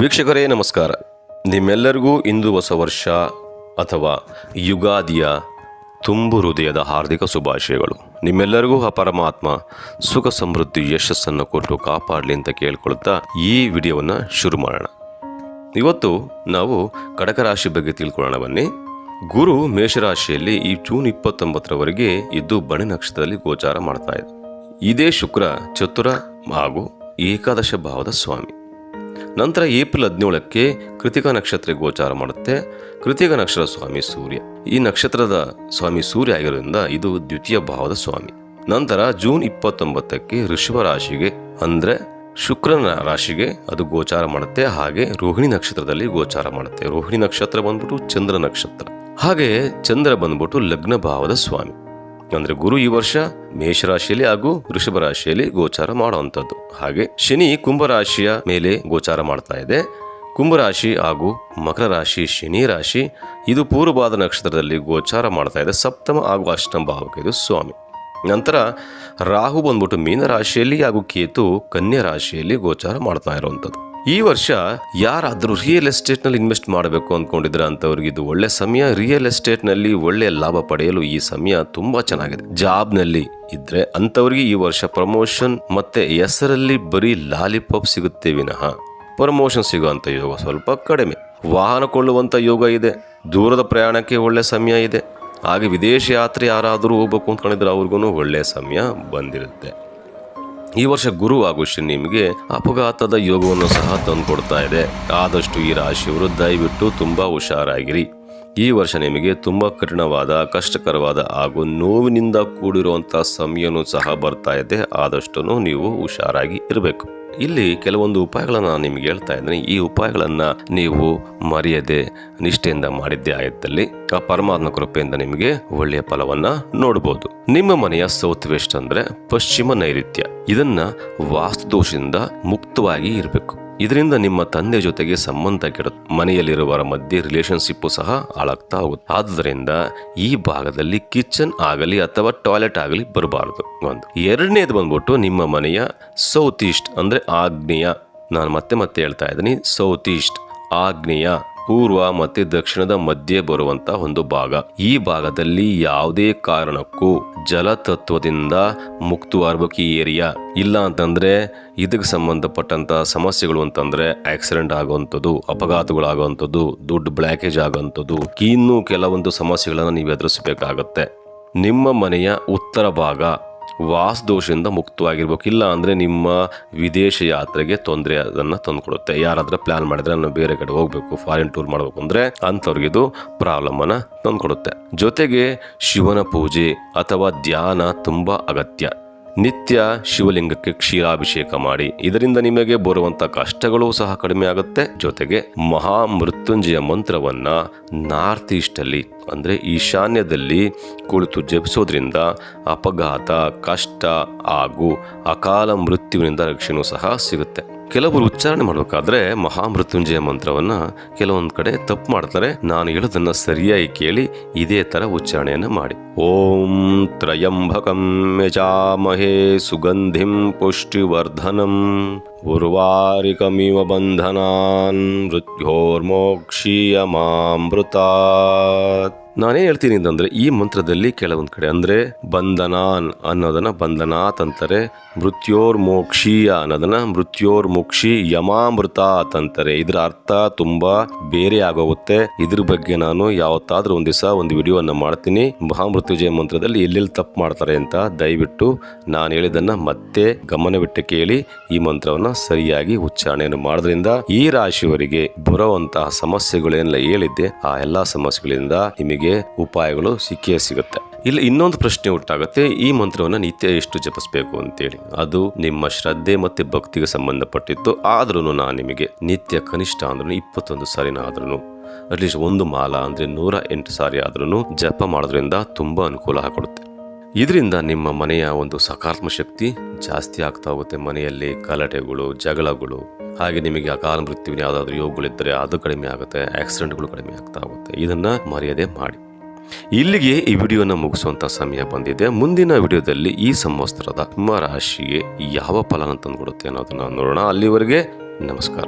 ವೀಕ್ಷಕರೇ, ನಮಸ್ಕಾರ. ನಿಮ್ಮೆಲ್ಲರಿಗೂ ಇಂದು ಹೊಸ ವರ್ಷ ಅಥವಾ ಯುಗಾದಿಯ ತುಂಬು ಹೃದಯದ ಹಾರ್ದಿಕ ಶುಭಾಶಯಗಳು. ನಿಮ್ಮೆಲ್ಲರಿಗೂ ಆ ಪರಮಾತ್ಮ ಸುಖ ಸಮೃದ್ಧಿ ಯಶಸ್ಸನ್ನು ಕೊಟ್ಟು ಕಾಪಾಡಲಿ ಅಂತ ಕೇಳ್ಕೊಳ್ತಾ ಈ ವಿಡಿಯೋವನ್ನು ಶುರು ಮಾಡೋಣ. ಇವತ್ತು ನಾವು ಕಡಕ ರಾಶಿ ಬಗ್ಗೆ ತಿಳ್ಕೊಳ್ಳೋಣ ಬನ್ನಿ. ಗುರು ಮೇಷರಾಶಿಯಲ್ಲಿ ಈ ಜೂನ್ ಇಪ್ಪತ್ತೊಂಬತ್ತರವರೆಗೆ ಇದ್ದು ಬಣಿ ನಕ್ಷತ್ರದಲ್ಲಿ ಗೋಚಾರ ಮಾಡ್ತಾ ಇದೆ ಇದೇ ಶುಕ್ರ, ಚತುರ ಹಾಗೂ ಏಕಾದಶ ಭಾವದ ಸ್ವಾಮಿ. ನಂತರ ಏಪ್ರಿಲ್ ಹದಿನೇಳಕ್ಕೆ ಕೃತಿಕ ನಕ್ಷತ್ರ ಗೋಚಾರ ಮಾಡುತ್ತೆ. ಕೃತಿಕ ನಕ್ಷತ್ರ ಸ್ವಾಮಿ ಸೂರ್ಯ. ಈ ನಕ್ಷತ್ರದ ಸ್ವಾಮಿ ಸೂರ್ಯ ಆಗಿರೋದ್ರಿಂದ ಇದು ದ್ವಿತೀಯ ಭಾವದ ಸ್ವಾಮಿ. ನಂತರ ಜೂನ್ ಇಪ್ಪತ್ತೊಂಬತ್ತಕ್ಕೆ ಋಷಭ ರಾಶಿಗೆ, ಅಂದ್ರೆ ಶುಕ್ರನ ರಾಶಿಗೆ ಅದು ಗೋಚಾರ ಮಾಡುತ್ತೆ. ಹಾಗೆ ರೋಹಿಣಿ ನಕ್ಷತ್ರದಲ್ಲಿ ಗೋಚಾರ ಮಾಡುತ್ತೆ. ರೋಹಿಣಿ ನಕ್ಷತ್ರ ಬಂದ್ಬಿಟ್ಟು ಚಂದ್ರ ನಕ್ಷತ್ರ. ಹಾಗೆ ಚಂದ್ರ ಬಂದ್ಬಿಟ್ಟು ಲಗ್ನ ಭಾವದ ಸ್ವಾಮಿ. ಅಂದ್ರೆ ಗುರು ಈ ವರ್ಷ ಮೇಷರಾಶಿಯಲ್ಲಿ ಹಾಗೂ ವೃಷಭ ರಾಶಿಯಲ್ಲಿ ಗೋಚಾರ ಮಾಡುವಂಥದ್ದು. ಹಾಗೆ ಶನಿ ಕುಂಭರಾಶಿಯ ಮೇಲೆ ಗೋಚಾರ ಮಾಡ್ತಾ ಇದೆ. ಕುಂಭರಾಶಿ ಹಾಗೂ ಮಕರ ರಾಶಿ ಶನಿ ರಾಶಿ, ಇದು ಪೂರ್ವಭಾದ ನಕ್ಷತ್ರದಲ್ಲಿ ಗೋಚಾರ ಮಾಡ್ತಾ ಇದೆ. ಸಪ್ತಮ ಹಾಗೂ ಅಷ್ಟಮ ಭಾವಕ್ಕೆ ಇದು ಸ್ವಾಮಿ. ನಂತರ ರಾಹು ಬಂದ್ಬಿಟ್ಟು ಮೀನ ರಾಶಿಯಲ್ಲಿ ಹಾಗೂ ಕೇತು ಕನ್ಯಾ ರಾಶಿಯಲ್ಲಿ ಗೋಚಾರ ಮಾಡ್ತಾ ಇರುವಂಥದ್ದು. ಈ ವರ್ಷ ಯಾರಾದರೂ ರಿಯಲ್ ಎಸ್ಟೇಟ್ನಲ್ಲಿ ಇನ್ವೆಸ್ಟ್ ಮಾಡಬೇಕು ಅಂದ್ಕೊಂಡಿದ್ರೆ ಅಂತವ್ರಿಗೆ ಇದು ಒಳ್ಳೆ ಸಮಯ. ರಿಯಲ್ ಎಸ್ಟೇಟ್ನಲ್ಲಿ ಒಳ್ಳೆ ಲಾಭ ಪಡೆಯಲು ಈ ಸಮಯ ತುಂಬಾ ಚೆನ್ನಾಗಿದೆ. ಜಾಬ್ನಲ್ಲಿ ಇದ್ರೆ ಅಂಥವ್ರಿಗೆ ಈ ವರ್ಷ ಪ್ರಮೋಷನ್ ಮತ್ತೆ ಹೆಸರಲ್ಲಿ ಬರೀ ಲಾಲಿಪಾಪ್ ಸಿಗುತ್ತೆ ವಿನಃ. ಪ್ರಮೋಷನ್ ಸಿಗುವಂಥ ಯೋಗ ಸ್ವಲ್ಪ ಕಡಿಮೆ. ವಾಹನ ಕೊಳ್ಳುವಂಥ ಯೋಗ ಇದೆ. ದೂರದ ಪ್ರಯಾಣಕ್ಕೆ ಒಳ್ಳೆ ಸಮಯ ಇದೆ. ಹಾಗೆ ವಿದೇಶ ಯಾತ್ರೆ ಯಾರಾದರೂ ಹೋಗ್ಬೇಕು ಅಂದ್ಕೊಂಡಿದ್ರೆ ಅವ್ರಿಗೂ ಒಳ್ಳೆಯ ಸಮಯ ಬಂದಿರುತ್ತೆ. ಈ ವರ್ಷ ಗುರು ಶನಿ ನಿಮಗೆ ಅಪಘಾತದ ಯೋಗವನ್ನು ಸಹ ತಂದುಕೊಡ್ತಾ ಇದೆ. ಆದಷ್ಟು ಈ ರಾಶಿಯವರು ದಯವಿಟ್ಟು ತುಂಬಾ ಹುಷಾರಾಗಿರಿ. ಈ ವರ್ಷ ನಿಮಗೆ ತುಂಬಾ ಕಠಿಣವಾದ, ಕಷ್ಟಕರವಾದ ಹಾಗೂ ನೋವಿನಿಂದ ಕೂಡಿರುವಂತಹ ಸಮಯನೂ ಸಹ ಬರ್ತಾ ಇದೆ. ಆದಷ್ಟು ನೀವು ಹುಷಾರಾಗಿ ಇರಬೇಕು. ಇಲ್ಲಿ ಕೆಲವೊಂದು ಉಪಾಯಗಳನ್ನು ನಾನು ನಿಮ್ಗೆ ಹೇಳ್ತಾ ಇದ್ದೀನಿ. ಈ ಉಪಾಯಗಳನ್ನು ನೀವು ಮರೆಯದೆ ನಿಷ್ಠೆಯಿಂದ ಮಾಡಿದ್ದೇ ಆಯ್ತಲ್ಲಿ ಆ ಪರಮಾತ್ಮ ಕೃಪೆಯಿಂದ ನಿಮಗೆ ಒಳ್ಳೆಯ ಫಲವನ್ನು ನೋಡಬಹುದು ನಿಮ್ಮ ಮನೆಯ ಸೌತ್ ವೆಸ್ಟ್ ಅಂದ್ರೆ ಪಶ್ಚಿಮ ನೈಋತ್ಯ. ಇದನ್ನ ವಾಸ್ತುದೋಷದಿಂದ ಮುಕ್ತವಾಗಿ ಇರಬೇಕು. ಇದರಿಂದ ನಿಮ್ಮ ತಂದೆ ಜೊತೆಗೆ ಸಂಬಂಧ ಕೆಡುತ್ತೆ ಮನೆಯಲ್ಲಿರುವವರ ಮಧ್ಯೆ ರಿಲೇಶನ್ಶಿಪ್ ಸಹ ಹಾಳಾಗ್ತಾ ಹೋಗುತ್ತೆ. ಆದ್ದರಿಂದ ಈ ಭಾಗದಲ್ಲಿ ಕಿಚನ್ ಆಗಲಿ ಅಥವಾ ಟಾಯ್ಲೆಟ್ ಆಗಲಿ ಬರಬಾರದು ಒಂದು. ಎರಡನೇದು ಬಂದ್ಬಿಟ್ಟು ನಿಮ್ಮ ಮನೆಯ ಸೌತ್ ಈಸ್ಟ್ ಅಂದ್ರೆ ಆಗ್ನೇಯ. ನಾನು ಮತ್ತೆ ಮತ್ತೆ ಹೇಳ್ತಾ ಇದ್ದೀನಿ ಸೌತ್ ಈಸ್ಟ್ ಆಗ್ನೇಯ. ಪೂರ್ವ ಮತ್ತೆ ದಕ್ಷಿಣದ ಮಧ್ಯೆ ಬರುವಂತ ಒಂದು ಭಾಗ. ಈ ಭಾಗದಲ್ಲಿ ಯಾವುದೇ ಕಾರಣಕ್ಕೂ ಜಲತತ್ವದಿಂದ ಮುಕ್ತವಾಗಬೇಕು ಈ ಏರಿಯಾ ಇಲ್ಲ ಅಂತಂದ್ರೆ ಇದಕ್ಕೆ ಸಂಬಂಧಪಟ್ಟಂತ ಸಮಸ್ಯೆಗಳು ಅಂತಂದ್ರೆ ಆಕ್ಸಿಡೆಂಟ್ ಆಗುವಂಥದ್ದು, ಅಪಘಾತಗಳಾಗುವಂಥದ್ದು, ದುಡ್ಡು ಬ್ಲಾಕೇಜ್ ಆಗುವಂಥದ್ದು, ಇನ್ನೂ ಕೆಲವೊಂದು ಸಮಸ್ಯೆಗಳನ್ನು ನೀವು ಎದುರಿಸಬೇಕಾಗತ್ತೆ. ನಿಮ್ಮ ಮನೆಯ ಉತ್ತರ ಭಾಗ ವಾಸದೋಷದಿಂದ ಮುಕ್ತವಾಗಿರ್ಬೇಕು ಇಲ್ಲ ಅಂದರೆ ನಿಮ್ಮ ವಿದೇಶ ಯಾತ್ರೆಗೆ ತೊಂದರೆ ಅದನ್ನು ತಂದುಕೊಡುತ್ತೆ. ಯಾರಾದರೂ ಪ್ಲಾನ್ ಮಾಡಿದ್ರೆ ನಾನು ಬೇರೆ ಕಡೆ ಹೋಗಬೇಕು ಫಾರಿನ್ ಟೂರ್ ಮಾಡಬೇಕು ಅಂದರೆ ಅಂಥವ್ರಿಗೆ ಇದು ಪ್ರಾಬ್ಲಮನ್ನು ತಂದುಕೊಡುತ್ತೆ. ಜೊತೆಗೆ ಶಿವನ ಪೂಜೆ ಅಥವಾ ಧ್ಯಾನ ತುಂಬ ಅಗತ್ಯ. ನಿತ್ಯ ಶಿವಲಿಂಗಕ್ಕೆ ಕ್ಷೀರಾಭಿಷೇಕ ಮಾಡಿ. ಇದರಿಂದ ನಿಮಗೆ ಬರುವಂತ ಕಷ್ಟಗಳು ಸಹ ಕಡಿಮೆ ಆಗುತ್ತೆ. ಜೊತೆಗೆ ಮಹಾ ಮೃತ್ಯುಂಜಯ ಮಂತ್ರವನ್ನ ನಾರ್ತ್ ಈಸ್ಟ್ ಅಲ್ಲಿ ಅಂದ್ರೆ ಈಶಾನ್ಯದಲ್ಲಿ ಕುಳಿತು ಜಪಿಸೋದ್ರಿಂದ ಅಪಘಾತ, ಕಷ್ಟ, ಹಾಗೂ ಅಕಾಲ ಮೃತ್ಯುವಿನಿಂದ ರಕ್ಷಣೆಯೂ ಸಹ ಸಿಗುತ್ತೆ. ಕೆಲವರು ಉಚ್ಚಾರಣೆ ಮಾಡಬೇಕಾದ್ರೆ ಮಹಾಮೃತ್ಯುಂಜಯ ಮಂತ್ರವನ್ನ ಕೆಲವೊಂದು ಕಡೆ ತಪ್ಪು ಮಾಡ್ತಾರೆ. ನಾನು ಹೇಳೋದನ್ನ ಸರಿಯಾಗಿ ಕೇಳಿ ಇದೇ ತರ ಉಚ್ಚಾರಣೆಯನ್ನ ಮಾಡಿ. ಓಂ ತ್ರಯಂಬಕಂ ಯಜಾಮಹೇ ಸುಗಂಧಿಂ ಪುಷ್ಟಿವರ್ಧನಂ ಉರ್ವಾರಿಕಮಿವ ಬಂಧನಾನ್ ಮೃತ್ಯೋರ್ಮೋಕ್ಷೀಯಮಾಮೃತಾತ್. ನಾನೇನ್ ಹೇಳ್ತೀನಿ ಅಂತಂದ್ರೆ, ಈ ಮಂತ್ರದಲ್ಲಿ ಕೆಲವೊಂದು ಕಡೆ ಅಂದ್ರೆ ಬಂಧನಾನ್ ಅನ್ನೋದನ್ನ ಬಂಧನಾತ್ ಅಂತಾರೆ ಮೃತ್ಯೋರ್ ಮೋಕ್ಷೀಯ ಅನ್ನೋದನ್ನ ಮೃತ್ಯೋರ್ ಮೋಕ್ಷಿ ಯಮಾಮೃತಾತ್ ಅಂತಾರೆ. ಇದ್ರ ಅರ್ಥ ತುಂಬಾ ಬೇರೆ ಆಗೋಗುತ್ತೆ. ಇದ್ರ ಬಗ್ಗೆ ನಾನು ಯಾವತ್ತಾದ್ರೂ ಒಂದ್ ದಿವಸ ಒಂದು ವಿಡಿಯೋನ್ನ ಮಾಡ್ತೀನಿ. ಮಹಾಮೃತ್ಯುಜಯ ಮಂತ್ರದಲ್ಲಿ ಎಲ್ಲೆಲ್ಲಿ ತಪ್ಪು ಮಾಡ್ತಾರೆ ಅಂತ ದಯವಿಟ್ಟು ನಾನು ಹೇಳಿದನ್ನ ಮತ್ತೆ ಗಮನವಿಟ್ಟು ಕೇಳಿ, ಈ ಮಂತ್ರವನ್ನ ಸರಿಯಾಗಿ ಉಚ್ಚಾರಣೆಯನ್ನು ಮಾಡೋದ್ರಿಂದ ಈ ರಾಶಿಯವರಿಗೆ ಬರುವಂತಹ ಸಮಸ್ಯೆಗಳೇನೆಲ್ಲ ಹೇಳಿದ್ದೆ, ಆ ಎಲ್ಲಾ ಸಮಸ್ಯೆಗಳಿಂದ ನಿಮಗೆ ಉಪಾಯಗಳು ಸಿಕ್ಕೇ ಸಿಗುತ್ತೆ. ಇಲ್ಲಿ, ಇನ್ನೊಂದು ಪ್ರಶ್ನೆ ಉಂಟಾಗುತ್ತೆ, ಈ ಮಂತ್ರವನ್ನು ನಿತ್ಯ ಎಷ್ಟು ಜಪಿಸಬೇಕು ಅಂತೇಳಿ. ಅದು ನಿಮ್ಮ ಶ್ರದ್ಧೆ ಮತ್ತೆ ಭಕ್ತಿಗೆ ಸಂಬಂಧಪಟ್ಟಿತ್ತು. ಆದ್ರೂ ನಾನು ನಿಮಗೆ ನಿತ್ಯ ಕನಿಷ್ಠ ಅಂದ್ರೂ ಇಪ್ಪತ್ತೊಂದು ಸಾರಿನ ಆದ್ರೂ ಅಟ್ಲೀಸ್ಟ್ ಒಂದು ಮಾಲ ಅಂದ್ರೆ ನೂರ ಎಂಟು ಸಾರಿ ಆದ್ರೂ ಜಪ ಮಾಡೋದ್ರಿಂದ ತುಂಬಾ ಅನುಕೂಲ ಆಗುತ್ತೆ ಇದರಿಂದ ನಿಮ್ಮ ಮನೆಯ ಒಂದು ಸಕಾರಾತ್ಮಕ ಶಕ್ತಿ ಜಾಸ್ತಿ ಆಗ್ತಾ ಹೋಗುತ್ತೆ. ಮನೆಯಲ್ಲಿ ಗಲಾಟೆಗಳು, ಜಗಳಗಳು, ಹಾಗೆ ನಿಮಗೆ ಅಕಾಲ ಮೃತ್ಯುವಿನ ಯಾವುದಾದ್ರೂ ಯೋಗಗಳಿದ್ದರೆ ಅದು ಕಡಿಮೆ ಆಗುತ್ತೆ, ಆಕ್ಸಿಡೆಂಟ್ಗಳು ಕಡಿಮೆ ಆಗ್ತಾ ಹೋಗುತ್ತೆ. ಇದನ್ನು ಮರ್ಯಾದೆ ಮಾಡಿ. ಇಲ್ಲಿಗೆ ಈ ವಿಡಿಯೋನ ಮುಗಿಸುವಂಥ ಸಮಯ ಬಂದಿದೆ. ಮುಂದಿನ ವಿಡಿಯೋದಲ್ಲಿ ಈ ಸಂವತ್ಸರದ ರಾಶಿಗೆ ಯಾವ ಫಲನ ತಂದುಕೊಡುತ್ತೆ ಅನ್ನೋದನ್ನು ನೋಡೋಣ. ಅಲ್ಲಿವರೆಗೆ ನಮಸ್ಕಾರ.